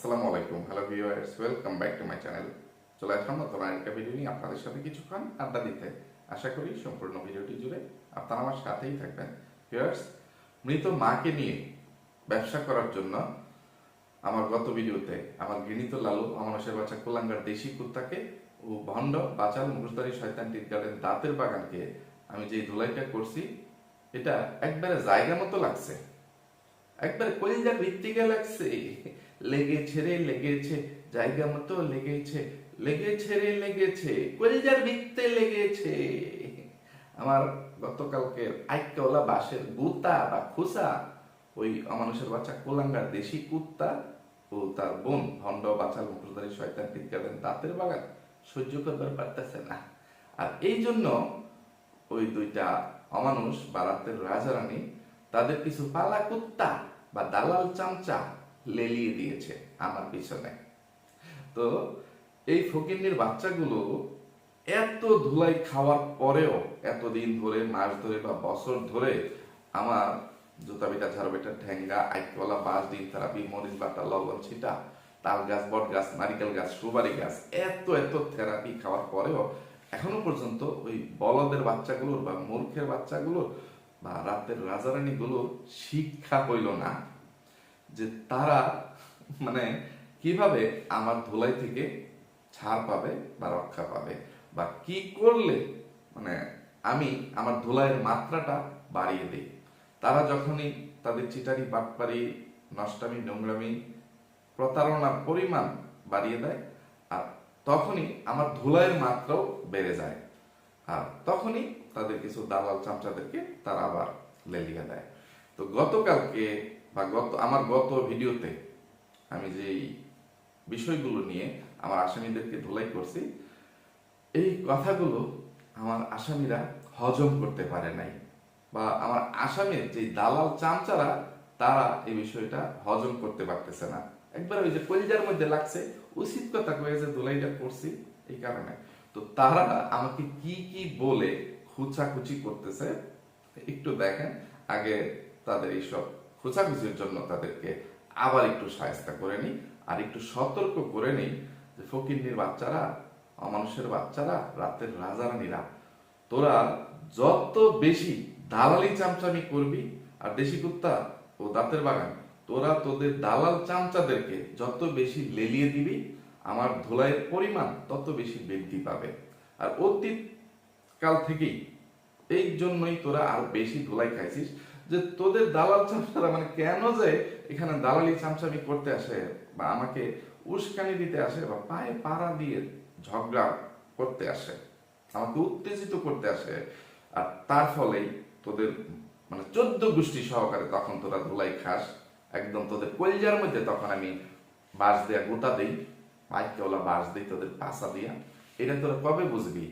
আসসালামু আলাইকুম। Hello viewers welcome back to my channel চলে আসলাম নতুন আরেকটা ভিডিও নিয়ে আপনাদের সাথে কিছুক্ষণ আড্ডা দিতে। আশা করি সম্পূর্ণ ভিডিওটি জুড়ে আপনারা আমার সাথেই থাকবেন। ভিউয়ার্স মৃত মাকে নিয়ে ব্যবসা করার জন্য আমার গত ভিডিওতে আমার গৃহীত লালু অমানুষের বাচ্চা কোলাঙ্গার দেশি কুত্তাকে ও ভণ্ড, বাচাল, মুখোশধারী শয়তান টিটগার্ডেন দাঁতের বাগানকে আমি যে ধুলাইটা করছি, এটা একবারে জায়গা মতো লাগছে। একবারে কলিজার ভিত্তিকে লাগছে। লেগেছে রে, লেগেছে। জায়গা মতো লেগেছে লেগেছে রে, লেগেছে। কলিজার ভিত্তে লেগেছে। আমার গতকালকে আইকাওলা বাঁশের গুতা বা খুসা, ওই অমানুষের বাচ্চা কোলাঙ্গার দেশি কুত্তা ও তার বোন ভণ্ড বাচাল মুখোশধারী শয়তান টিটকালেন দাঁতের বাগান। সহ্য করবার পারতেছে না। আর এই জন্য ওই দুইটা অমানুষ বা রাতের রাজারানী, তাদের কিছু পালা কুত্তা বা দালাল চামচা লেলিয়ে দিয়েছে আমার পিছনে। তো এই ফকিন্নির বাচ্চাগুলো এত ধুলাই খাওয়ার পরেও এতদিন ধরে, মাস ধরে বা বছর ধরে আমার জুতা বিটা ঝাড় বেটা ঠেঙ্গা আইকলা বাঁশ, ডিম থেরাপি, মরিচ বাটা, লবণ, ছিটা, তাল গাছ, বট গাছ, নারিকেল গাছ সুবারি গাছ, এত এত থেরাপি খাওয়ার পরেও এখনও পর্যন্ত ওই বলদের বাচ্চাগুলোর বা মূর্খের বাচ্চাগুলোর বা রাতের রাজারানীগুলোর শিক্ষা হইল না। যে তারা মানে কীভাবে আমার ধুলাই থেকে ছাড় পাবে বা রক্ষা পাবে বা কি করলে মানে আমি আমার ধুলাইয়ের মাত্রাটা বাড়িয়ে দিই। তারা যখনই তাদের চিটারি, বাটপারি, নষ্টামি, নোংরামি, প্রতারণার পরিমাণ বাড়িয়ে দেয় আর তখনই আমার ধুলাইয়ের মাত্রাও বেড়ে যায় আর তখনই তাদের কিছু দালাল চামচাদেরকে তারা আবার লেলিয়ে দেয়। তো গতকালকে বা গত, আমার গত ভিডিওতে আমি যেই বিষয়গুলো নিয়ে আমার আসামিদেরকে ধুলাই করছি, এই কথাগুলো আমার আসামিরা হজম করতে পারে নাই। বা আমার আসামের যে দালাল চামচারা, তারা এই বিষয়টা হজম করতে পারতেছে না। একবার ওই যে কলিজার মধ্যে লাগছে, উচিত কথা কয়ে যে ধুলাইটা করছি এই কারণে। তো তারা আমাকে কি কি বলে খুচাখুচি করতেছে, একটু দেখেন, আগে তাদের এইসব খোঁচাখুচির জন্য তাদেরকে আবার একটু সায়স্তা করে নিই আর একটু সতর্ক করে নিই যে ফকিন্নির বাচ্চারা, অমানুষের বাচ্চারা, রাতের রাজারানীরা, তোরা যত বেশি দালালি চামচামি করবি, আর দেশি কুত্তা ও দাঁতের বাগান, তোরা তোদের দালাল চামচাদেরকে যত বেশি লেলিয়ে দিবি, আমার ধোলাইয়ের পরিমাণ তত বেশি বৃদ্ধি পাবে। আর অতীত কাল থেকেই এই জন্যই তোরা আর বেশি ধোলাই খাইছিস যে তোদের দালাল চামচারা মানে কেন যে এখানে দালালি চামচামি করতে আসে বা আমাকে উস্কানি দিতে আসে বা পায়ে পাড়া দিয়ে ঝগড়া করতে আসে, আমাকে উত্তেজিত করতে আসে, আর তার ফলেই তোদের মানে চোদ্দ গোষ্ঠী সহকারে তখন তোরা ধুলাই খাস, একদম তোদের কলজার মধ্যে তখন আমি বাঁশ দেয়া গোটা দেই, পাইকেওয়ালা বাঁশ দিই, তোদের পাশা দিয়া। এটা তোরা কবে বুঝবি?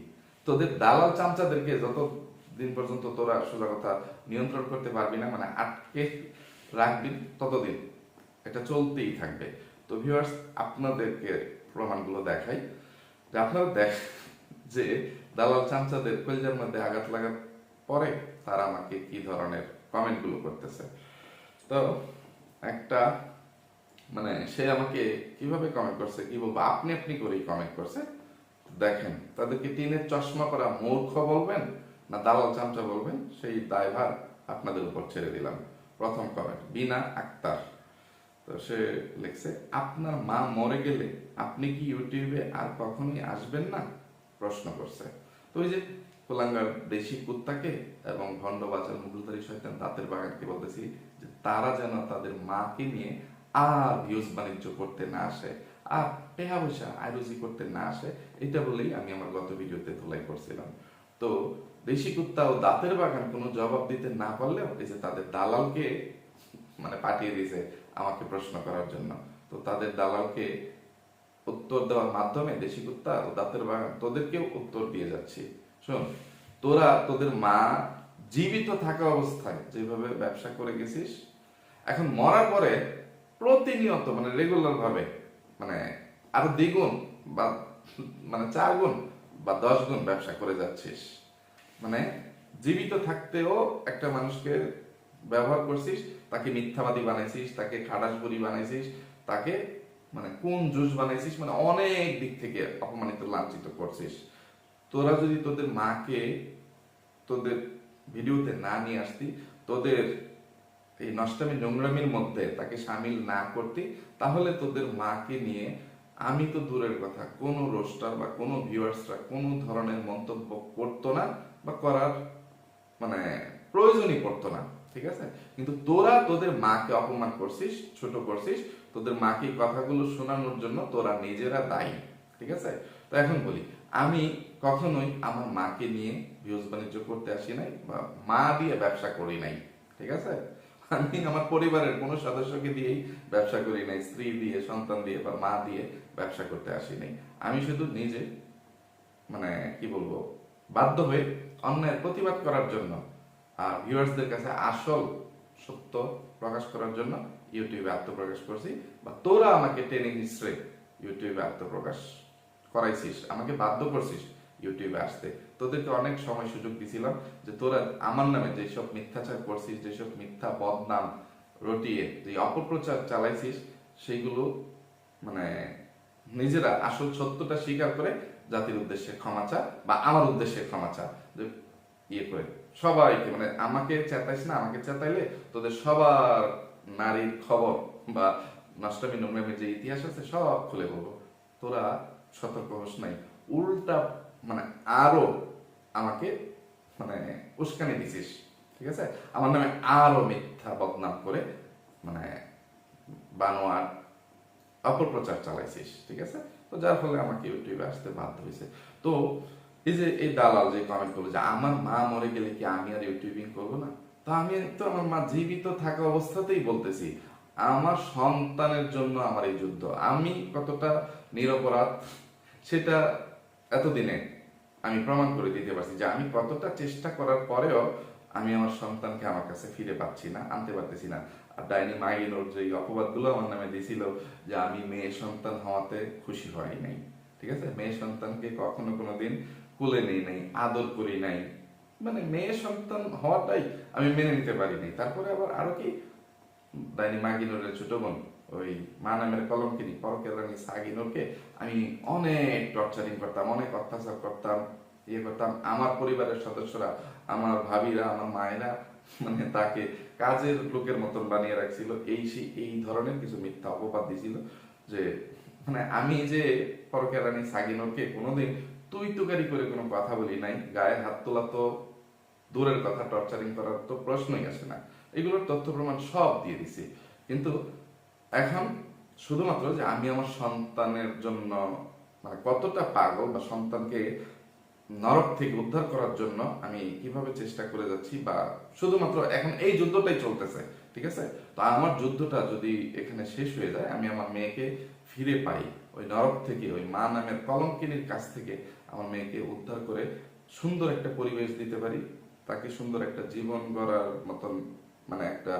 তোদের দালাল চামচাদেরকে যত দিন পর্যন্ত তোরা সোজা কথা নিয়ন্ত্রণ করতে পারবি না মানে আটকে রাখবি ততদিন। এটা চলতেই থাকবে। তো ভিউয়ার্স আপনাদেরকে প্রমাণগুলো দেখাই। যে আপনারা দেখ, যে দালাল চামচাদের কলজার মধ্যে আঘাত লাগার পরে তারা আমাকে কি ধরনের কমেন্টগুলো করতেছে। তো একটা মানে সে আমাকে কীভাবে কমেন্ট করছে, কি বলব, আপনি আপনি করেই কমেন্ট করছে। দেখেন, তাদেরকে টিনের চশমা করা মূর্খ বলবেন? না দালাল চামচা বলবেন, সেই দায়ভার আপনাদের উপর ছেড়ে দিলাম। প্রথম কমেন্ট বিনা আক্তার। তো সে লিখছে, আপনার মা মরে গেলে আপনি কি ইউটিউবে আর কখনোই আসবেন না? প্রশ্ন করছে। তো ওই যে কোলাঙ্গার দেশি কুত্তাকে এবং ভণ্ড বাজার মুঘলধারী শয়তান দাঁতের বাগানকে বলতেছি যে, তারা যেন তাদের মাকে নিয়ে আর ভিউজ বাণিজ্য করতে না আসে, আর টেহা পয়সা আয়রুজি করতে না আসে, এটা বলেই আমি আমার গত ভিডিওতে ধুলাই করছিলাম তো দেশি কুত্তা ও দাঁতের বাগান কোনো জবাব দিতে না পারলেও এই যে তাদের দালালকে মানে পাঠিয়ে দিয়েছে আমাকে প্রশ্ন করার জন্য। তো তাদের দালালকে উত্তর দেওয়ার মাধ্যমে দেশি কুত্তা ও দাঁতের বাগান তোদেরকেও উত্তর দিয়ে যাচ্ছি। শোন, তোরা, তোদের মা জীবিত থাকা অবস্থায় যেভাবে ব্যবসা করে গেছিস, এখন মরার পরে প্রতিনিয়ত মানে রেগুলার ভাবে মানে আরও দ্বিগুণ বা মানে চার গুণ বা দশ গুণ ব্যবসা করে যাচ্ছিস। মানে জীবিত থাকতেও একটা মানুষকে ব্যবহার করছিস, তাকে মিথ্যাবাদী বানাইছিস, তাকে খাটাস বুড়ি বানাইছিস, তাকে মানে কোন জুস বানাইছিস মানে অনেক দিক থেকে অপমানিত, লাঞ্ছিত করছিস। তোরা যদি তোদের মাকে তোদের ভিডিওতে না নিয়ে আসতি, তোদের এই নষ্টামি নোংরামির মধ্যে তাকে সামিল না করতি, তাহলে তোদের মাকে নিয়ে আমি তো দূরের কথা, কোনো রোস্টার বা কোনো ভিউয়ার্সরা কোনো ধরনের মন্তব্য করতো না বা করার মানে প্রয়োজনই পড়তো না, ঠিক আছে? কিন্তু তোরা তোদের মাকে অপমান করছিস, ছোট করছিস, তোদের মাকে কথাগুলো শোনানোর জন্য তোরা নিজেরা দায়ী, ঠিক আছে? তো এখন বলি, আমি কখনোই আমার মাকে নিয়ে ভিউজ বাণিজ্য করতে আসি নাই বা মা দিয়ে ব্যবসা করি নাই, ঠিক আছে? আমি আমার পরিবারের কোনো সদস্যকে দিয়েই ব্যবসা করি নাই, স্ত্রী দিয়ে, সন্তান দিয়ে বা মা দিয়ে ব্যবসা করতে আসি নাই। আমি শুধু নিজে মানে কি বলব, বাধ্য হয়ে অন্যায়ের প্রতিবাদ করার জন্য আর ভিউয়ার্সদের কাছে আসল সত্য প্রকাশ করার জন্য ইউটিউবে আত্মপ্রকাশ করছি বা তোরা আমাকে ট্রেনিং হিস্ট্রে ইউটিউবে আত্মপ্রকাশ করাইছিস, আমাকে বাধ্য করছিস ইউটিউবে আসতে। তোদেরকে অনেক সময় সুযোগ দিছিলাম যে তোরা আমার নামে যেসব মিথ্যাচার করছিস, যেসব মিথ্যা বদনাম রটিয়ে যে অপপ্রচার চালাইছিস, সেইগুলো মানে নিজেরা আসল সত্যটা স্বীকার করে জাতির উদ্দেশ্যে ক্ষমা চা বা আমার উদ্দেশ্যে ক্ষমা চা ইয়ে করে। সবাইকে মানে আমাকে চেতাইস না, আমাকে চেতাইলে তোদের সবার নারীর খবর বা নষ্টমী নোংরামের যে ইতিহাস আছে সব খুলে বলব। তোরা সতর্ক হোস নাই। উল্টা মানে আরও আমাকে মানে উস্কানি দিছিস, ঠিক আছে? আমার নামে আরও মিথ্যা বদনাম করে মানে বানোয়ার অপপ্রচার চালাইছিস, ঠিক আছে? তো যার ফলে আমাকে ইউটিউবে আসতে বাধ্য হয়েছে। তো এই যে এই দালাল যে কমেন্ট করল যে আমার মা মরে গেলে কি আমি আর ইউটিউবিং করব না? তো আমি তো আমার মা জীবিত থাকা অবস্থাতেই বলতেছি, আমার সন্তানের জন্য আমার এই যুদ্ধ, আমি কতটা নিরপরাধ সেটা এতদিনে আমি প্রমাণ করে দিতে পারছি যে আমি কতটা চেষ্টা করার পরেও আমি আমার সন্তানকে আমার কাছে ফিরে পাচ্ছি না, আনতে পারতেছি না। ডাইনি মাইনোর যে অপবাদগুলো আমার নামে দিয়েছিল যে আমি মেয়ে সন্তান হওয়াতে খুশি হয় নাই। ঠিক আছে? মেয়ে সন্তানকে কখনো কোনো দিন কুলে নেই নাই, আদর করি নাই। মানে মেয়ে সন্তান হওয়াটাই আমি মেনে নিতে পারি নাই। তারপরে আবার আরও কি? ডাইনি মাগিনোরের ছোট বোন, ওই মা নামের কলঙ্কিনী, পরকের রানী সাগিনোরকে আমি অনেক টর্চারিং করতাম, অনেক অত্যাচার করতাম ইয়ে করতাম। আমার পরিবারের সদস্যরা, আমার ভাবিরা, আমার মায়েরা মানে তাকে কাজের লোকের মতন বানিয়ে রাখছিল। এই সেই এই ধরনের কিছু মিথ্যা অপবাদ দিছিল যে মানে আমি যে পরকের রানী সাগিনোরকে কোনোদিন তুই তুকারি করে কোনো কথা বলি নাই, গায়ে হাত তোলা তো দূরের কথা, টর্চারিং করার তো প্রশ্নই আসে না। এগুলোর তথ্য প্রমাণ সব দিয়ে দিছি। কিন্তু এখন শুধুমাত্র যে আমি আমার সন্তানের জন্য মানে কতটা পাগল বা সন্তানকে নরক থেকে উদ্ধার করার জন্য আমি কীভাবে চেষ্টা করে যাচ্ছি বা শুধুমাত্র এখন এই যুদ্ধটাই চলতেছে, ঠিক আছে? তো আমার যুদ্ধটা যদি এখানে শেষ হয়ে যায়, আমি আমার মেয়েকে ফিরে পাই ওই নরক থেকে, ওই মা নামের কলঙ্কিনীর কাছ থেকে আমার মেয়েকে উদ্ধার করে সুন্দর একটা পরিবেশ দিতে পারি। তাকে সুন্দর একটা জীবন গড়ার মতন মানে একটা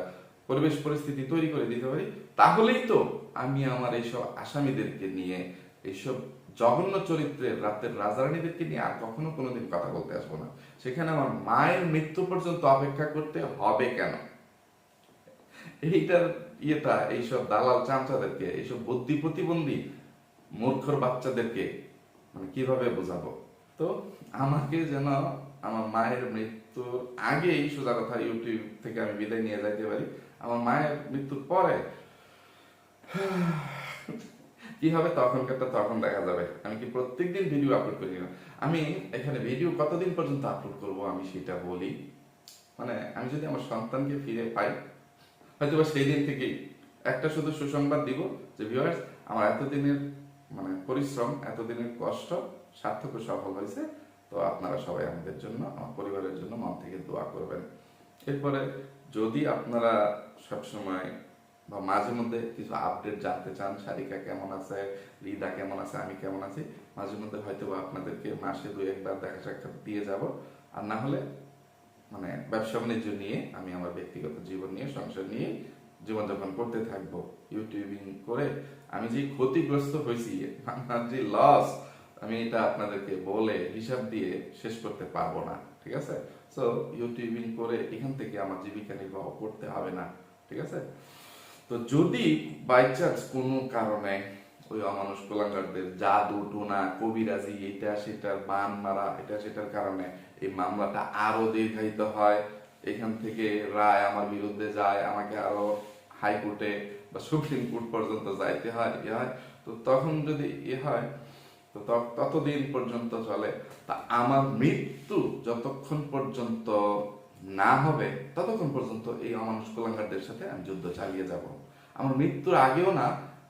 পরিবেশ পরিস্থিতি তৈরি করে দিতে পারি। তাহলেই তো আমি আমার এইসব আসামিদেরকে নিয়ে এইসব জঘন্য চরিত্রের রাতের রাজারানীদেরকে নিয়ে আর কখনো কোনোদিন কথা বলতে আসব না। সেখানে আমার মায়ের মৃত্যু পর্যন্ত অপেক্ষা করতে হবে কেন? এইটার ইয়েটা, এইসব দালাল চামচাদেরকে, এইসব বুদ্ধি প্রতিবন্ধী মূর্খর বাচ্চাদেরকে মানে কীভাবে বোঝাবো? তো আমাকে যেন আমার মায়ের মৃত্যুর আগেই সোজা কথা ইউটিউব থেকে আমি বিদায় নিয়ে যাইতে পারি। আমার মায়ের মৃত্যুর পরে কি হবে তখনকারটা তখন দেখা যাবে। আমি কি প্রত্যেকদিন ভিডিও আপলোড করি না? আমি এখানে ভিডিও কতদিন পর্যন্ত আপলোড করব আমি সেটা বলি। মানে আমি যদি আমার সন্তানকে ফিরে পাই হয়তো বা সেই দিন থেকেই একটা শুধু সুসংবাদ দিব যে ভিউয়ার্স আমার এতদিনের মানে পরিশ্রম, এতদিনের কষ্ট সার্থক সফল হয়েছে। তো আপনারা সবাই আমাদের জন্য, আমার পরিবারের জন্য মন থেকে দোয়া করবেন। এরপরে যদি আপনারা সবসময় বা মাঝে মধ্যে কিছু আপডেট জানতে চান সারিকা কেমন আছে রিদা কেমন আছে, আমি কেমন আছি, মাঝে মধ্যে হয়তো আপনাদেরকে মাসে দু একবার দেখা সাক্ষাৎ দিয়ে যাব। আর না হলে মানে ব্যবসা বাণিজ্য নিয়ে আমি আমার ব্যক্তিগত জীবন নিয়ে, সংসার নিয়ে জীবনযাপন করতে থাকব ইউটিউবিং করে। আমি যে ক্ষতিগ্রস্ত হয়েছি, আমার যে লস আমি এটা আপনাদেরকে বলে হিসাব দিয়ে শেষ করতে পারব না, ঠিক আছে? সো ইউটিউবিং করে এখান থেকে আমার জীবিকা নির্বাহ করতে হবে না, ঠিক আছে? তো যদি বাই চান্স কোনো কারণে ওই অমানুষ কুলাঙ্গারদের জাদু, টোনা, কবিরাজি, এটা সেটার বান মারা, এটা সেটার কারণে এই মামলাটা আরও দীর্ঘায়িত হয়, এখান থেকে রায় আমার বিরুদ্ধে যায়, আমাকে আরও হাইকোর্টে বা সুপ্রিম কোর্ট পর্যন্ত যাইতে হয় ইয়ে হয়, তো তখন যদি ইয়ে হয়, তো ততদিন পর্যন্ত চলে। তা আমার মৃত্যু যতক্ষণ পর্যন্ত না হবে, ততক্ষণ পর্যন্ত এই অমানুষ কুলাঙ্গারদের সাথে আমি যুদ্ধ চালিয়ে যাব। আমার মৃত্যুর আগেও না,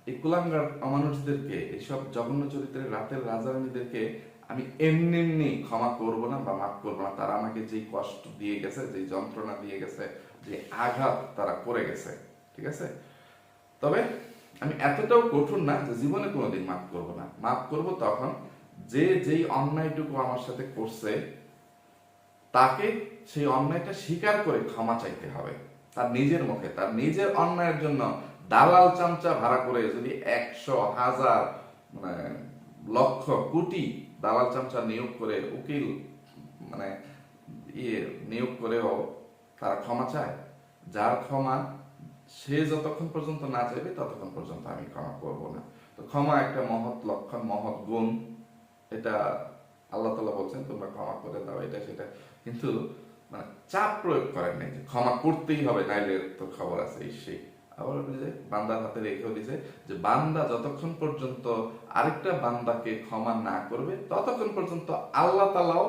এই কুলাঙ্গার অমানুষদেরকে, এইসব জঘন্য চরিত্রের রাতের রাজারানীদেরকে আমি এমনি এমনি ক্ষমা করব না বা মাফ করব না। তারা আমাকে যেই কষ্ট দিয়ে গেছে যে যন্ত্রণা দিয়ে গেছে যে আঘাত তারা করে গেছে, ঠিক আছে? তবে আমি এতটাও কঠোর না যে জীবনে কোনোদিন মাফ করব না। মাফ করব তখন যে যেই অন্যায়টুকু আমার সাথে করছে, তাকে সেই অন্যায়টা স্বীকার করে ক্ষমা চাইতে হবে। তার নিজের মুখে, তার নিজের অন্যায়ের জন্য দালাল চামচা ভাড়া করে যদি একশো হাজার মানে লক্ষ কোটি দালাল চামচা নিয়োগ করে উকিল মানে ইয়ে নিয়োগ করেও তারা ক্ষমা চায়। যার ক্ষমা সে যতক্ষণ পর্যন্ত না চাইবে, ততক্ষণ পর্যন্ত আমি ক্ষমা করব না। তো ক্ষমা একটা মহৎ লক্ষণ, মহৎ গুণ। এটা আল্লাহ তালা বলছেন, তোমরা ক্ষমা করে দাও, এটা সেটা। কিন্তু মানে চাপ প্রয়োগ করেন নাই যে ক্ষমা করতেই হবে, নাইলে তো খবর আছে সেই। আবার যে বান্দার হাতে রেখেও দিছে যে, বান্দা যতক্ষণ পর্যন্ত আরেকটা বান্দাকে ক্ষমা না করবে, ততক্ষণ পর্যন্ত আল্লাহ তালাও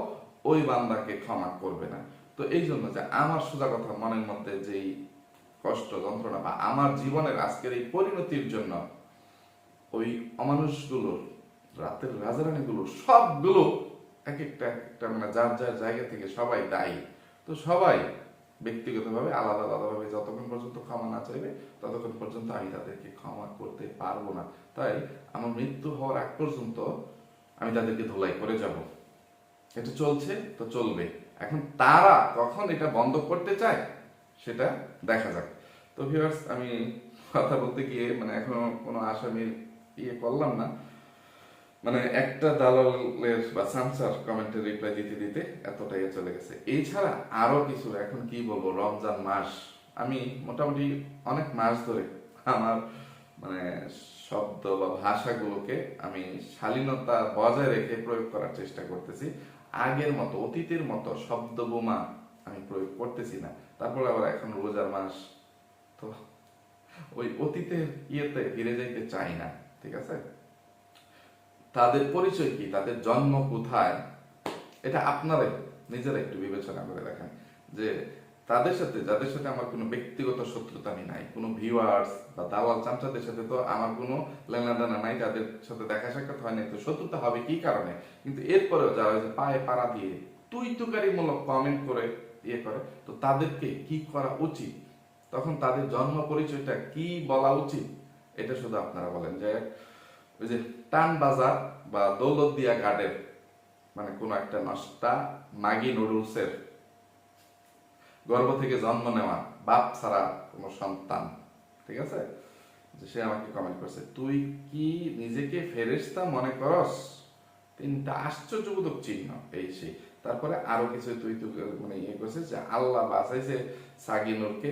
ওই বান্দাকে ক্ষমা করবে না। তো এই জন্য যে, আমার সোজা কথা মনের মধ্যে যেই কষ্ট, যন্ত্রণা বা আমার জীবনের আজকের এই পরিণতির জন্য, ওই অমানুষগুলোর, রাতের রাজারানীগুলো সবগুলো এক একটা একটা মানে যার যার জায়গা থেকে সবাই দায়ী। তো সবাই ব্যক্তিগতভাবে আলাদা আলাদাভাবে যতক্ষণ পর্যন্ত ক্ষমা না চাইবে, ততক্ষণ পর্যন্ত আমি তাদেরকে ক্ষমা করতে পারব না। তাই আমার মৃত্যু হওয়ার আগ পর্যন্ত আমি তাদেরকে ধোলাই করে যাব। এটা চলছে তো চলবে। এখন তারা কখন এটা বন্ধ করতে চায়, সেটা দেখা যাক। তো ভিউয়ার্স আমি কথা বলতে গিয়ে মানে এখনও কোনো আসামির ইয়ে করলাম না। মানে একটা দালালের বা সামসার কমেন্টের রিপ্লাই দিতে দিতে এতটাই চলে গেছে। এছাড়া আরও কিছু এখন কি বলব, রমজান মাস। আমি মোটামুটি অনেক মাস ধরে আমার মানে শব্দ বা ভাষাগুলোকে আমি শালীনতা বজায় রেখে প্রয়োগ করার চেষ্টা করতেছি। আগের মতো, অতীতের মতো শব্দ বোমা আমি প্রয়োগ করতেছি না। তারপর আবার এখন রোজার মাস। তো ওই অতীতের ইয়েতে ফিরে যাইতে চাই না, ঠিক আছে? তাদের পরিচয় কি? তাদের জন্ম কোথায়? এটা আপনারাই নিজেরা একটু বিবেচনা করে দেখেন যে তাদের সাথে, যাদের সাথে আমার কোনো ব্যক্তিগত শত্রুতা আমি নাই, কোনো ভিউয়ার্স বা দালাল চামচাদের সাথে তো আমার কোনো লেনাদেনা নাই, যাদের সাথে দেখা সাক্ষাৎ হয় তো শত্রুতা হবে কি কারণে? কিন্তু এরপরেও যারা পায়ে পাড়া দিয়ে তুই তুকারিমূলক কমেন্ট করে ইয়ে করে, তো তাদেরকে কি করা উচিত? তখন তাদের জন্ম পরিচয়টা কি বলা উচিত? এটা শুধু আপনারা বলেন যে ওই যে টান বাজার বা দৌলতদিয়া গার্ডের মানে কোন একটা নষ্টা মাগি নুডলসের গর্ভ থেকে জন্ম নেওয়া বাপ ছাড়া কোনো সন্তান, ঠিক আছে? সে আমাকে কমেন্ট করছে, তুই কি নিজেকে ফেরেশতা মনে করস? তিনটা আশ্চর্যবোধক চিহ্ন এই সেই তারপরে আরও কিছু তুই তুই মানে ইয়ে করছে যে আল্লাহ বাঁচাইছে সাগিনুরকে,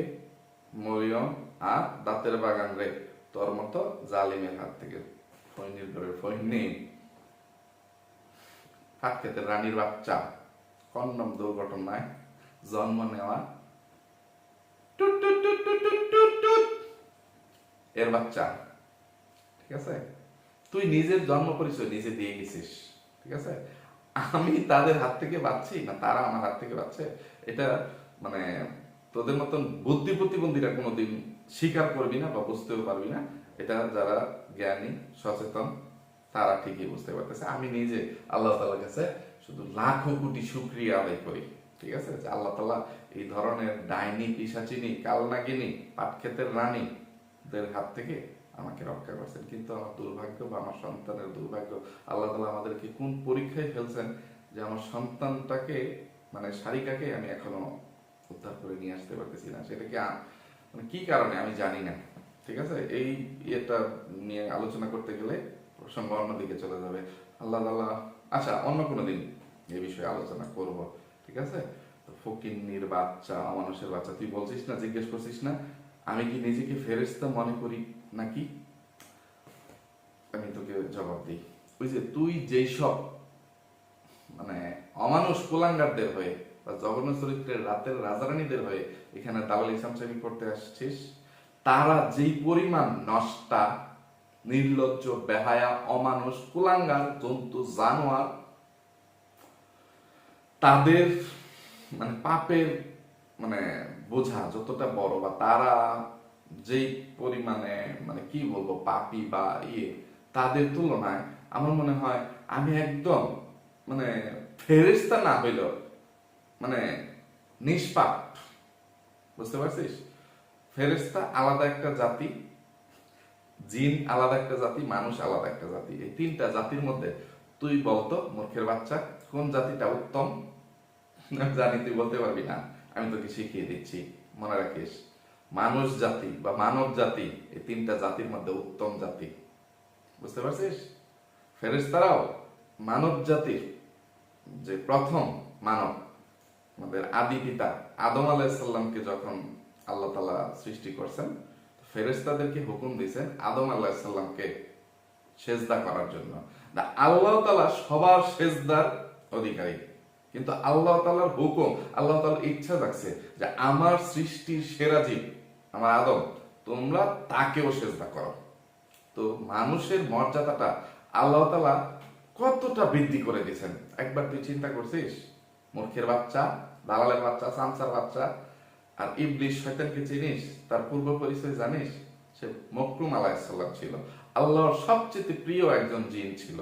মরিয়ম আর দাঁতের বাগান রে, তোর মতো জালিমের হাত থেকে। ফৈনির ঘরের ফৈনি হাতক্ষেতের রানীর বাচ্চা, কন্নম দুর্ঘটনায় জন্ম নেওয়া। এর বাচ্চা, ঠিক আছে? তুই নিজের জন্ম পরিচয় নিজে দিয়ে গেছিস, ঠিক আছে? আমি তাদের হাত থেকে বাঁচছি না তারা আমার হাত থেকে বাঁচছে? এটা মানে তোদের মতন বুদ্ধি প্রতিবন্ধীরা কোনোদিন স্বীকার করবি না বা বুঝতেও পারবি না। এটা যারা জ্ঞানী, সচেতন, তারা ঠিকই বুঝতে পারতেছে। আমি নিজে আল্লাহ তালার কাছে শুধু লাখো কোটি শুক্রিয়া আদায় করি, ঠিক আছে? আল্লাহ তালা এই ধরনের ডাইনি, পিসাচিনি, কালনাগিনী, পাটক্ষেতের রানী দের হাত থেকে আমাকে রক্ষা করছেন। কিন্তু আমার দুর্ভাগ্য বা আমার সন্তানের দুর্ভাগ্য, আল্লাহ তালা আমাদেরকে কোন পরীক্ষায় ফেলছেন যে আমার সন্তানটাকে মানে সারিকাকে আমি এখনও উদ্ধার করে নিয়ে আসতে পারতেছি না? সেটা কি মানে কি কারণে? আমি জানি না। ঠিক আছে? এই ইয়েটা নিয়ে আলোচনা করতে গেলে প্রসঙ্গ অন্যদিকে চলে যাবে। আল্লাহ তাআলা আচ্ছা অন্য কোনো দিন এই বিষয়ে আলোচনা করব, ঠিক আছে? তো ফকিন্নির বাচ্চা, অমানুষের বাচ্চা, তুই বলছিস না, জিজ্ঞেস করছিস না? আমি কি নিজেকে ফেরেস্তা মনে করি নাকি? আমি তোকে জবাব দিই। ওই যে তুই যেই সব মানে অমানুষ কুলাঙ্গারদের হয়ে বা জগন্ন চরিত্রের রাতের রাজারানীদের হয়ে এখানে দালাল ইসলাম করতে আসছিস তারা যেই পরিমাণ নষ্টা, নির্লজ্জ, বেহায়া, অমানুষ, কুলাঙ্গার, জন্তু, জানোয়ার, তাদের মানে পাপের মানে বোঝা যতটা বড় বা তারা যেই পরিমাণে মানে কি বলব পাপি বা ইয়ে তাদের তুলনায় আমার মনে হয় আমি একদম মানে ফেরেস্তা না হইল মানে নিষ্পাপ। বুঝতে পারছিস? ফেরেস্তা আলাদা একটা জাতি, জিন আলাদা একটা জাতি, মানুষ আলাদা একটা জাতি। এই তিনটা জাতির মধ্যে তুই বলতো, মূর্খের বাচ্চা, কোন জাতিটা উত্তম? জানি, তুই বলতে পারবি না। আমি তোকে শিখিয়ে দিচ্ছি, মনে রাখিস। মানুষ জাতি বা মানব জাতি, এই তিনটা জাতির মধ্যে উত্তম জাতি। বুঝতে পারছিস? ফেরেস্তারাও মানব জাতির যে প্রথম মানব, আমাদের আদি পিতা, আদম আলাহিসাল্লামকে যখন আল্লাহ তালা সৃষ্টি করছেন। ফেরেস্তাদেরকে হুকুম দিয়েছেন আদম আলাহিসাল্লামকে সেজদা করার জন্য। আল্লাহ তালা সবার সেজদার অধিকারী। কিন্তু আল্লাহ তালার হুকুম, আল্লাহ তালার ইচ্ছা থাকছে যে আমার সৃষ্টির সেরা জীব, আমার আদম, তোমরা তাকেও সেজদা করো। তো মানুষের মর্যাদাটা আল্লাহ তালা কতটা বৃদ্ধি করে দিয়েছেন? একবার তুই চিন্তা করছিস? মূর্খের বাচ্চা, দালালের বাচ্চা সামসার বাচ্চা আর ইবলিশ শয়তানকে চিনিস? তার পূর্ব পরিচয় জানিস? সে মকরুম আলাইসাল্লাম ছিল। আল্লাহর সবচেয়ে প্রিয় একজন জিন ছিল।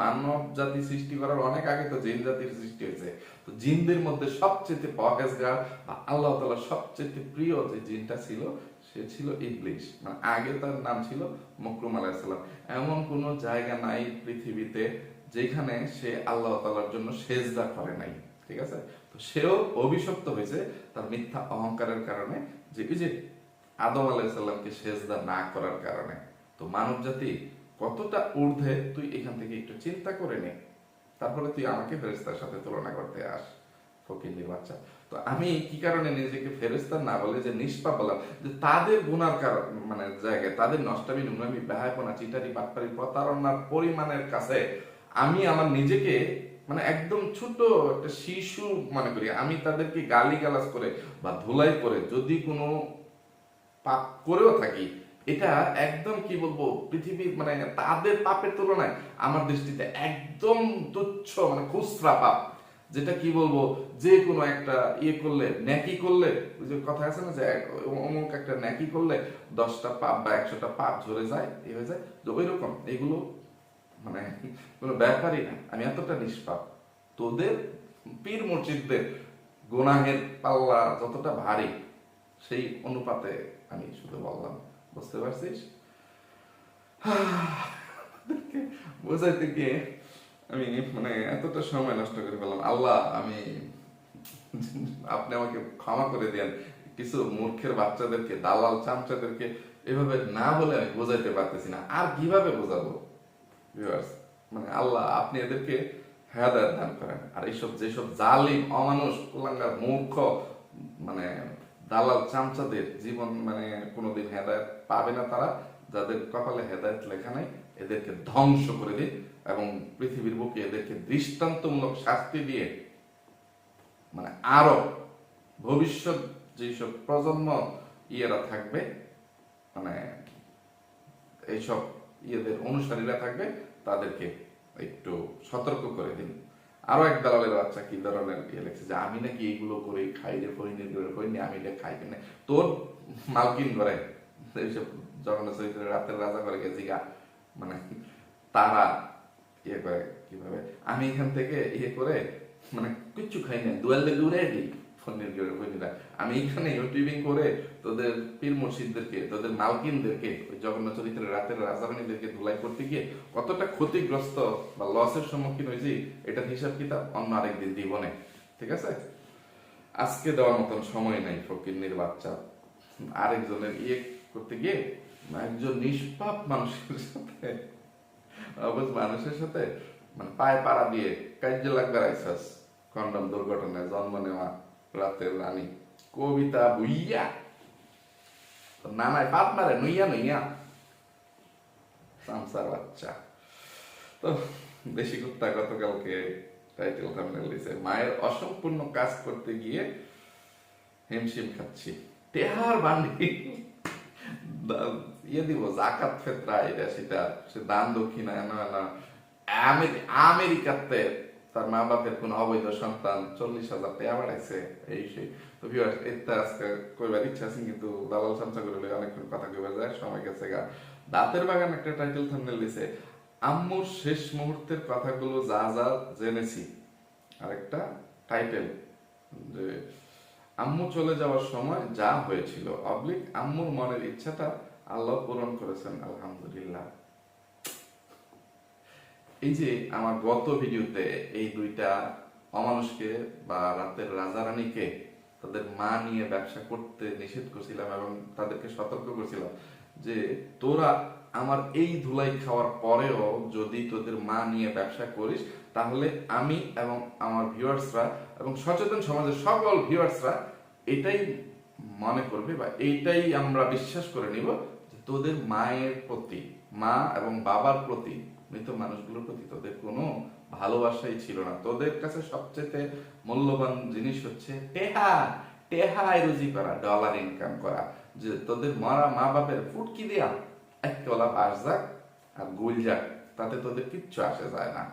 মানব জাতি সৃষ্টি করার অনেক আগে তো জিন জাতির সৃষ্টি হয়েছে। তো জিনদের মধ্যে সবচেয়ে পহেজগার বা আল্লাহ তাআলার সবচেয়ে প্রিয় যে জিনটা ছিল, সে ছিল ইবলিশ। মানে আগে তার নাম ছিল মকরুম আলাইসাল্লাম এমন কোনো জায়গা নাই পৃথিবীতে যেখানে সে আল্লাহ তালার জন্য সেজদা করে নাই। ঠিক আছে? সেও অভিশপ্ত হয়েছে তার মিথ্যা অহংকারের কারণে যে এই যে আদম আলাইসাল্লামকে সেজদা না করার কারণে। তো মানব জাতি কতটা ঊর্ধ্বে, তুই এখান থেকে একটু চিন্তা করে নে। তারপরে তুই আমাকে ফেরেস্তার সাথে তুলনা করতে আস ফকিন্দির বাচ্চা। তো আমি কি কারণে নিজেকে ফেরেস্তা না বলে যে নিষ্পাপ বললাম? যে তাদের গুণার কারণ মানে জায়গায়, তাদের নষ্টামি, নোংরামি ব্যহায়পনা চিটারি বাটপারি প্রতারণার পরিমাণের কাছে আমি আমার নিজেকে মানে একদম ছোট একটা শিশু মনে করি, আমি তাদেরকে গালি গালাজ করে বা ধুলাই করে যদি কোনো পাপ করেও থাকি, এটা একদম কি বলব পৃথিবীর মানে তাদের পাপের তুলনায় আমার দৃষ্টিতে একদম তুচ্ছ মানে খুচরা পাপ। যেটা কি বলব, যে কোনো একটা ইয়ে করলে, ন্যাকি করলে, ওই যে কথা আছে না যে অমুক একটা ন্যাকি করলে দশটা পাপ বা একশোটা পাপ ঝরে যায়, এ হয়ে যায়। ওই রকম এগুলো মানে কোনো ব্যাপারই না আমি এতটা নিষ্পাপ। তোদের পীর মসজিদদের গুনাহের পাল্লা যতটা ভারী, সেই অনুপাতে আমি শুধু বললাম, বুঝতে পারছিস? বোঝাইতে গিয়ে আমি মানে এতটা সময় নষ্ট করে ফেললাম। আল্লাহ, আমি, আপনি আমাকে ক্ষমা করে দেন। কিছু মূর্খের বাচ্চাদেরকে, দালাল চামচাদেরকে এভাবে না বলে আমি বোঝাইতে পারতেছি না। আর কীভাবে বোঝাবো? Viewers, মানে আল্লাহ আপনি এদেরকে হেদায়ত দান করেন। আর এইসব যেসব জালিম অমানুষ কুলাঙ্গার মূর্খ মানে দালাল চামচাদের জীবন মানে কোনোদিন হেদায়ত পাবে না তারা যাদের কপালে হেদায়ত লেখা নাই এদেরকে ধ্বংস করে দিন এবং পৃথিবীর বুকে এদেরকে দৃষ্টান্তমূলক শাস্তি দিয়ে মানে আরও ভবিষ্যৎ যেসব প্রজন্ম ইয়েরা থাকবে মানে এইসব ইয়েদের অনুসারীরা থাকবে, তাদেরকে একটু সতর্ক করে দিন। আরও এক দালালের বাচ্চা, কি ধরনের ইয়ে লেখছে যে, আমি নাকি এইগুলো করে খাই রে ফরিনের করে করিনি, আমি এটা খাই কিনে? তোর মালকিন করে জগন্নাথ চরিত্রের রাতের রাজা করে গেছি গা মানে তারা ইয়ে করে কীভাবে? আমি এখান থেকে ইয়ে করে মানে কিচ্ছু খাই না দুয়াল দিয়ে উড়ে দিই। করে ফোনিরা আমি এখানে ইউটিউবিং করে তোদের পীর মুর্শিদদেরকে তোদের মালকিনদেরকে, ওই জগন্নাথ চরিত্রের রাতের রাজারানীদেরকে ধুলাই করতে গিয়ে কতটা ক্ষতিগ্রস্ত বা লসের সম্মুখীন হয়েছি, এটার হিসাব কিতাব অন্য আরেকদিন দিবনে ঠিক আছে? আজকে দেওয়ার মতন সময় নাই ফকিন্নির বাচ্চা। আরেকজনের ইয়ে করতে গিয়ে একজন নিষ্পাপ মানুষের সাথে অবশ্য মানুষের সাথে মানে পায়ে পাড়া দিয়ে কার্য লাগবে রাইসাস কন্ডম দুর্ঘটনায় জন্ম নেওয়া রাতের রানী, কবিতা বুইয়া বেশি কুত্তা গতকালকে টাইটেল মায়ের অসম্পূর্ণ কাজ করতে গিয়ে হিমশিম খাচ্ছি। টেহার বান্ডি ইয়ে দিব, জাকাত ফেতরা, এটা সেটা, সে দান দক্ষিণা এনা আমেরিকাতে তার মা বাপের কোন অবৈধ সন্তান চল্লিশ হাজার টাকা বাড়াইছে, এই সেই। তো ভিউয়ার্স এটা আজকে কইবার ইচ্ছা আছে, কিন্তু দালাল সামসা করলে অনেকক্ষণ কথা কইবার যায়, সময় গেছে গা। দাঁতের বাগান একটা টাইটেল থাম্বনেল দিছে, আম্মুর শেষ মুহূর্তের কথাগুলো যা যা জেনেছি। আরেকটা টাইটেল যে, আম্মু চলে যাওয়ার সময় যা হয়েছিল, অবলিক আম্মুর মনের ইচ্ছাটা আল্লাহ পূরণ করেছেন, আলহামদুলিল্লাহ। এই যে আমার গত ভিডিওতে এই দুইটা অমানুষকে বা রাতের রাজারানীকে তাদের মা নিয়ে ব্যবসা করতে নিষেধ করছিলাম এবং তাদেরকে সতর্ক করছিলাম যে তোরা আমার এই ধুলাই খাওয়ার পরেও যদি তোদের মা নিয়ে ব্যবসা করিস, তাহলে আমি এবং আমার ভিউয়ার্সরা এবং সচেতন সমাজের সকল ভিউয়ার্সরা এটাই মনে করবে বা এইটাই আমরা বিশ্বাস করে নিব যে তোদের মায়ের প্রতি, মা এবং বাবার প্রতি মৃত মানুষগুলোর প্রতি তোদের কোনো ভালোবাসাই ছিল না। তোদের কাছে সবচেয়ে মূল্যবান জিনিস হচ্ছে টেহা। টেহায় রুজি করা ডলার ইনকাম করা। যে তোদের মরা মা বাপের ফুটকি দেয়া এক তলা বাস যাক আর গুল যাক, তাতে তোদের কিচ্ছু আসে যায় না।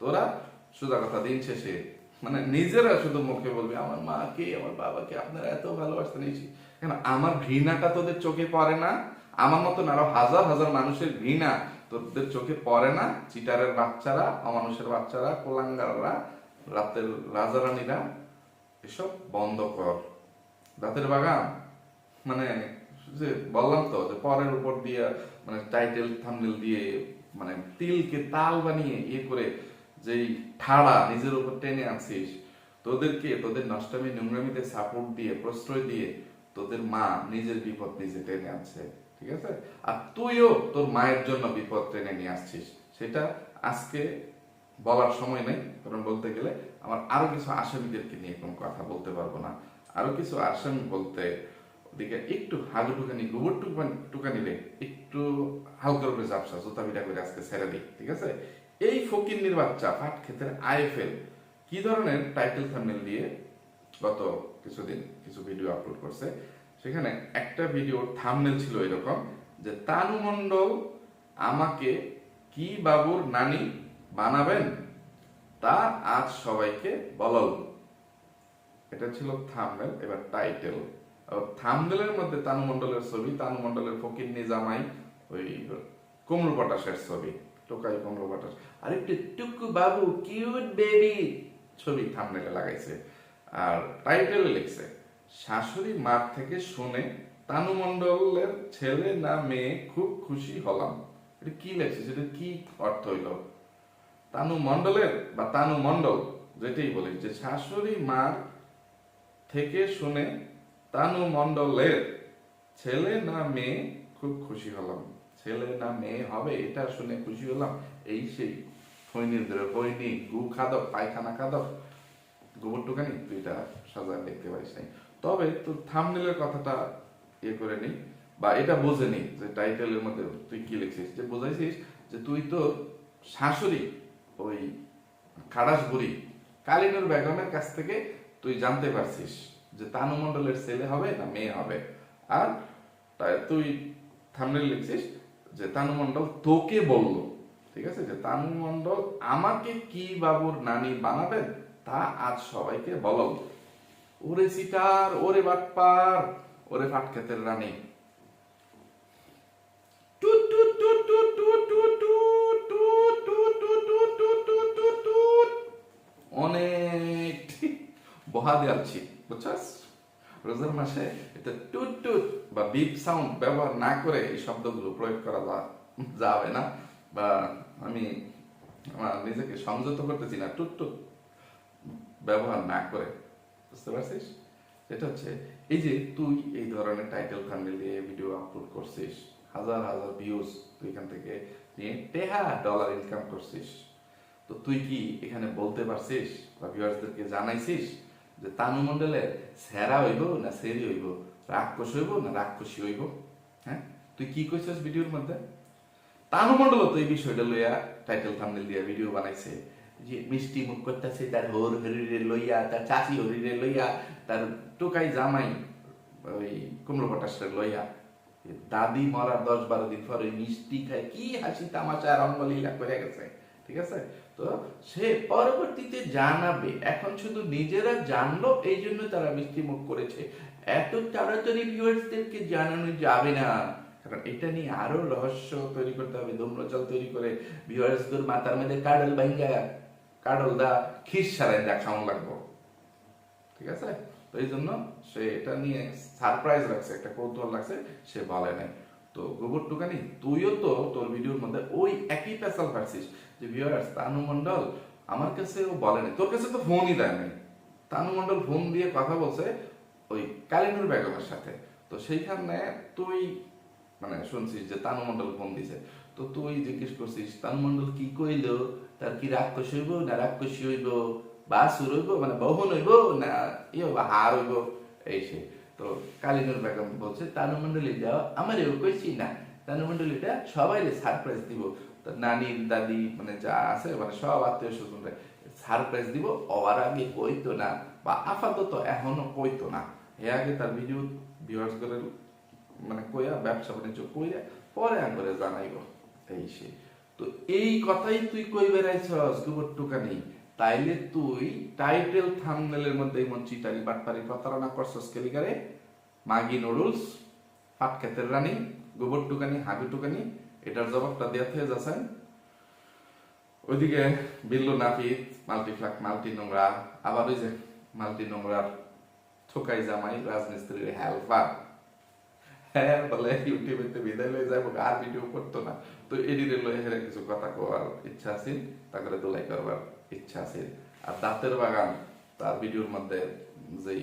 তোরা সোজা কথা দিন শেষে মানে নিজেরা শুধু মুখে বলবে, আমার মাকে, আমার বাবাকে আপনারা এত ভালোবাসতেন নিয়েছি কেন? আমার ঘৃণাটা তোদের চোখে পড়ে না? আমার মতন আরও হাজার হাজার মানুষের ঘৃণা তোদের চোখে পড়ে না? চিটারের বাচ্চারা, অমানুষের বাচ্চারা, কোলাঙ্গাররা, রাতের রাজারানীরা, এসব বন্ধ কর। রাতের বাগান। মানে যে বললাম তো, যে পরের উপর দিয়ে মানে টাইটেল, থামনেল দিয়ে মানে তিলকে তাল বানিয়ে ইয়ে করে যেই ঠাড়া নিজের উপর টেনে আনছিস, তোদেরকে, তোদের নষ্টামি, নোংরামিতে সাপোর্ট দিয়ে, প্রশ্রয় দিয়ে তোদের মা নিজের বিপদ নিজে টেনে আনছে। ঠিক আছে? আর তুইও তোর মায়ের জন্য বিপদ টেনে নিয়ে আসছিস। সেটা আজকে বলার সময় নেই, কারণ বলতে গেলে আমার আরও কিছু আসামিদেরকে নিয়ে কোনো কথা বলতে পারব না। আরও কিছু আসামি বলতে ওদিকে একটু হাগু টুকানি গোবর টুকানি টুকানিলে একটু হালকা করে জাপসা জুতা বিটা করে আজকে ছেড়ে দিই, ঠিক আছে? এই ফকিন্নির বাচ্চা পাট ক্ষেতের আইএফএল, কি ধরনের টাইটেল থাম্বনেল দিয়ে গত কিছুদিন কিছু ভিডিও আপলোড করছে সেখানে একটা ভিডিওর থাম্বনেল ছিল এরকম যে, তানু মণ্ডল আমাকে কি বাবুর নানি বানাবেন? তা আজ সবাইকে বলল এটা ছিল থাম্বনেল এবার টাইটেল থাম্বনেলের মধ্যে তানু মণ্ডলের ছবি, তানু মণ্ডলের ফকির নিজামাই ওই কমল পটাশের ছবি, টোকাই কমল পটাশ আর একটু টুকু বাবু কিউট বেবি ছবি থাম্বনেলে লাগাইছে। আর টাইটেল লিখছে শাশুড়ি মার থেকে শুনে তানু মণ্ডলের ছেলে না মেয়ে খুব খুশি হলাম। এটা কি লেখছে? সেটা কি অর্থ হইল? তানু মণ্ডলের বা তানু মণ্ডল যেটাই বলি, যে শাশুড়ি মার থেকে শুনে তানু মণ্ডলের ছেলে না মেয়ে খুব খুশি হলাম। ছেলে না মেয়ে হবে, এটা শুনে খুশি হলাম। এই সেই ফৈনির ধরে ফৈনি গু খাদক, পায়খানা খাদক গোবর টুকানি তুই এটা সাজা দেখতে পারিস নাই। তবে তোর থামনেলের কথাটা ইয়ে করে নি বা এটা বোঝে নি যে টাইটেলের মধ্যে তুই কি লিখছিস? যে বোঝাইছিস যে তুই তো শাশুড়ি, ওই খাড়াস বুড়ি, কালিনুর বেগমের কাছ থেকে তুই জানতে পারছিস যে তানু মণ্ডলের ছেলে হবে না মেয়ে হবে। আর তাই তুই থামনেল লিখছিস যে তানু মণ্ডল তোকে বলল, ঠিক আছে? যে তানু মণ্ডল আমাকে কি বাবুর নানি বানাবেন তা আজ সবাইকে বলো। ওরে সিটার ওরে বাটপার ওরে ফাটকেতের রানী অনেক বহা বুঝছাস রোজার মাসে এটা টুট টুট বা বিপ সাউন্ড ব্যবহার না করে এই শব্দগুলো প্রয়োগ করা যাবে না বা আমি আমার নিজেকে সংযত করতেছি না টুট টুট ব্যবহার না করে বুঝতে পারছিস? এটা হচ্ছে, এই যে তুই এই ধরনের টাইটেল থাম্বনেল দিয়ে ভিডিও আপলোড করছিস, হাজার হাজার ভিউজ তুই এখান থেকে নিয়ে টেহা ডলার ইনকাম করছিস। তো তুই কি এখানে বলতে পারছিস বা ভিউয়ার্সদেরকে জানাইছিস যে তানু মণ্ডলের সেরা হইব না সেরি হইব? রাক্ষস হইব না রাক্ষসী হইব? হ্যাঁ? তুই কি কইছিস ভিডিওর মধ্যে? তানু মন্ডল তো এই বিষয়টা লইয়া টাইটেল থাম্বনেল দিয়া ভিডিও বানাইছে। যে মিষ্টি মুখ করতেছে, তার হর হরিরে লইয়া, তার চাচি হরিরে লইয়া, তার টোকাই জামাই, ওই কুমড়ো পটাশটা লইয়া দাদি মরার দশ বারো দিন পরে মিষ্টি খায়, কি হাসি তামাশা রঙ্গলীলা করে গেছে, ঠিক আছে? তো সে পরবর্তীতে জানাবে, এখন শুধু নিজেরা জানলো এই জন্য তারা মিষ্টি মুখ করেছে। এত তাড়াতাড়ি ভিউয়ার্সদেরকে জানানো যাবে না, কারণ এটা নিয়ে আরও রহস্য তৈরি করতে হবে ধূম্রজল তৈরি করে ভিউয়ার্সদের মাথার মধ্যে কাডল ভাঙ্গা। কাডল দা খিস সারাই দেখানো লাগবো? ঠিক আছে? তো এই জন্য সে এটা নিয়ে সারপ্রাইজ রাখছে, একটা কৌতূহল লাগছে সে বলে নাই। তো গোবর টুকানি, তুইও তো তোর ভিডিওর মধ্যে ওই একই পেশাল পারছিস যে ভিউয়ার্স তানু মন্ডল আমার কাছে ও বলে নাই। তোর কাছে তো ফোনই দেয় নাই। তানু মন্ডল ফোন দিয়ে কথা বলছে ওই কালিনুর বেগমের সাথে। তো সেইখানে তুই মানে শুনছিস যে তানু মন্ডল ফোন দিছে। তো তুই জিজ্ঞেস করছিস তানু মন্ডল কি কইলো? তার কি রাক্ষস হইব না রাক্ষসী হইব? বাসুর হইব মানে বহন হইব না ইয়ে হইব, হার হইব? এই সে। তো কালিনুর বেগম বলছে তানু মন্ডলী যাও আমার এও কইছি না। তানু মন্ডলীটা সবাই সারপ্রাইজ দিব। তো নানি দাদি মানে যা আছে মানে সব আত্মীয় স্বজনরা সারপ্রাইজ দিব ওর আগে কইতো না বা আপাতত এখনও কইতো না। এ আগে তার ভিডিও করে মানে কইয়া ব্যবসা বাণিজ্য কইরা পরে করে জানাইব। এই তো এই কথাই তুই কই বেড়াইছস গোবর টুকানি তাইলে তুই টাইটেল থাম্বনেলের মধ্যে এমন চিটারি বাটপারি প্রতারণা করছস কেলিকারে মাগি নুডলস ফাটকেতের রানী গোবর টুকানি হাগু টুকানি এটার জবাবটা দেওয়া হয়ে যাচ্ছেন ওইদিকে বিল্লু নাফিদ মাল্টিফ্লাক, মাল্টি নোংরা, আবার ওই যে মাল্টি নোংরার ঠোকাই জামাই, রাজমিস্ত্রির হেল্পার। হ্যাঁ বলে ইউটিউবে বিদায় লয়ে যাব, আর ভিডিও করতো না। তো এডিটে লয়ে হেরে কিছু কথা কওয়ার ইচ্ছা আছে তারপরে দোলাই করবার ইচ্ছা আছে। আর দাঁতের বাগান, তার ভিডিওর মধ্যে যেই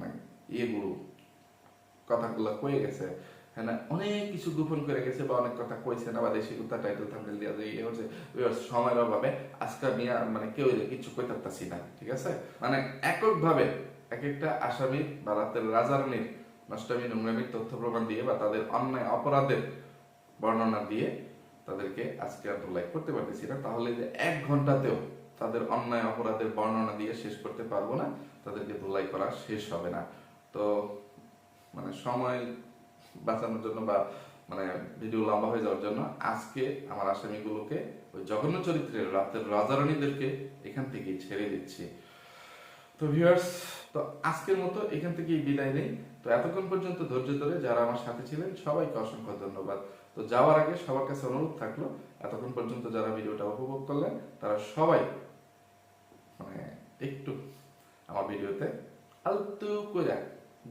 মানে ইয়েগুলো, কথাগুলো কয়ে গেছে হ্যাঁ অনেক কিছু গোপন করে গেছে বা অনেক কথা কইছে না, বা দেশি কথা টাইটেল থাম্বনেল দিয়া যে ইয়ে হচ্ছে সময়ের অভাবে আজকে আমি মানে কেউ কিছু পারতাছি না, ঠিক আছে? মানে এককভাবে এক একটা আসামি বা রাতের রাজারানীর নষ্টামী নোংরামির তথ্য প্রমাণ দিয়ে বা তাদের অন্যায় অপরাধের বর্ণনা দিয়ে তাদেরকে আজকে আর ধুলাই করতে পারতেছি না। তাহলে যে এক ঘন্টাতেও তাদের অন্যায় অপরাধের বর্ণনা দিয়ে শেষ করতে পারব না, তাদেরকে ধুলাই করা শেষ হবে না। তো মানে সময় বাঁচানোর জন্য বা মানে ভিডিও লম্বা হয়ে যাওয়ার জন্য আজকে আমার আসামিগুলোকে ওই জঘন্য চরিত্রের রাতের রাজারানীদেরকে এখান থেকে ছেড়ে দিচ্ছি। তো ভিউয়ার্স তো আজকের মতো এখান থেকেই বিদায় নেই। তো এতক্ষণ পর্যন্ত ধৈর্য ধরে যারা আমার সাথে ছিলেন, সবাইকে অসংখ্য ধন্যবাদ। তো যাওয়ার আগে সবার কাছে অনুরোধ থাকল, এতক্ষণ পর্যন্ত যারা ভিডিওটা উপভোগ করলেন, তারা সবাই মানে একটু আমার ভিডিওতে আলতু করে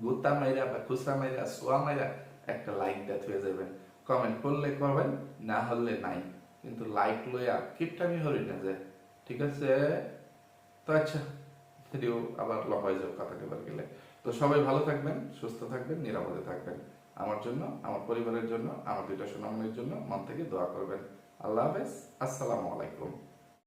গুতা মাইরা বা খুচরা মাইরা, সোয়া মাইরা একটা লাইক দেওয়া হয়ে যাবেন কমেন্ট করলে করবেন, না হলে নাই। কিন্তু লাইক লইয়া কিপটামি হরি না যে, ঠিক আছে? তো আচ্ছা। ভিডিও আবার লম্বা হয়ে যাবে কথা গেলে। তো সবাই ভালো থাকবেন, সুস্থ থাকবেন, নিরাপদে থাকবেন। আমার জন্য, আমার পরিবারের জন্য, আমার দুইটা সুনামের জন্য মন থেকে দোয়া করবেন। আল্লাহ হাফেজ, আসসালামু আলাইকুম।